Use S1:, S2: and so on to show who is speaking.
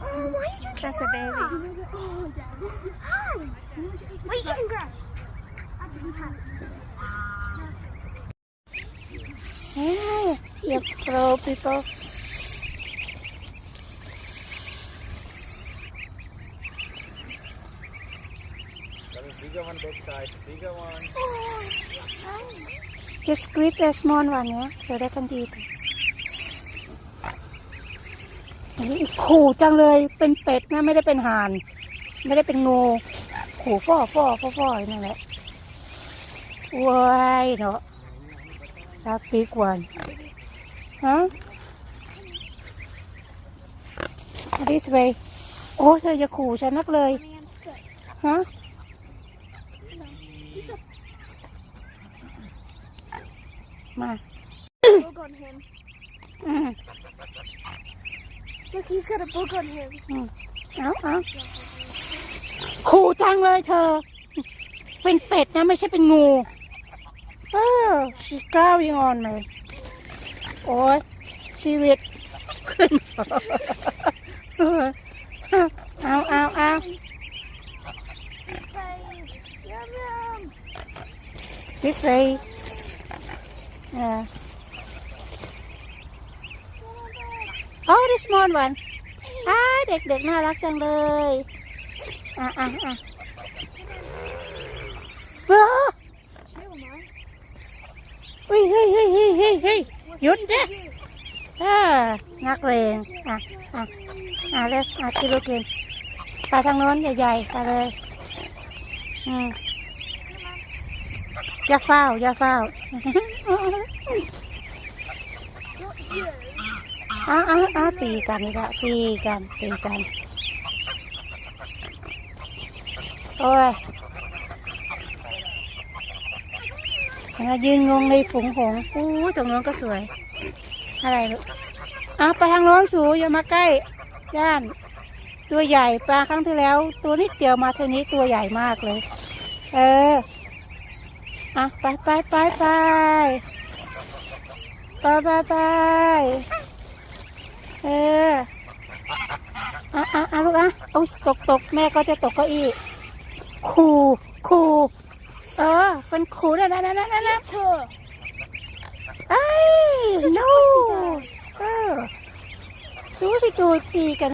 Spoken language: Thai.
S1: Oh, why are you drinking
S2: That's a baby. Oh, yeah.
S1: Hi. What are you eating, Grush?
S2: Yeah, you pro people.
S3: There is bigger one that side, bigger one.
S2: Just squeeze the small one, yeah, so they can eat it. ขู่จังเลยเป็นเป็ดนะไม่ได้เป็นห่าน ไม่ได้เป็นงูขู่ฟ่อฟ่อฟ่อฟ่อนั่นแหละว้ายเนาะรักปีกวนฮะ this way โอ้เธอจะขู่ฉันนักเลยฮะมา
S1: Bug on him.
S2: อืม
S1: Look, he's got a bug on him.
S2: เอาเอาขู่จังเลยเธอ เป็นเป็ดนะ ไม่ใช่เป็นงูเออชีกล้าวยิงอ่อนเลย โอ้ยชีวิตขึ้นเออเอาเอาเอา
S1: Yum yum.
S2: this way เออ oh this small one อ้าเด็กๆน่ารักจังเลยอะอะอะเบ้อ
S1: Chill, man.
S2: เฮ้ยเฮ้ยเฮ้ยเฮ้ยเฮ้ยเฮ้ยหยุดเด้เออนักเลงอะอะอะเลยอะกินลูกกินไปทางโน้นใหญ่ๆไปเลยอืมอย่าเฝ้าอย่าเฝ้า อ้าอ้าอ้าตีกันอีกล้วตีกันตีกัน โอ้ยฉันก็ยืนงงในฝูงหงอู้ตรงโน้นก็สวย อะไรลูกอ้าไปทางโน้นสูอย่ามาใกล้ ย่าน ตัวใหญ่ปลาครั้งที่แล้ว ตัวนิดเดียวมาเท่านี้ตัวใหญ่มากเลย เอออะไปไปไปไปไปไปไป เอออะอะอะลูกอะโอ้ยตกตกแม่ก็จะตกเก้าอี้คูคูเออเป็นคูนะนะนะนะนะนะ
S1: Tour.
S2: เอ้ย no เออสู้สิตัวตีกัน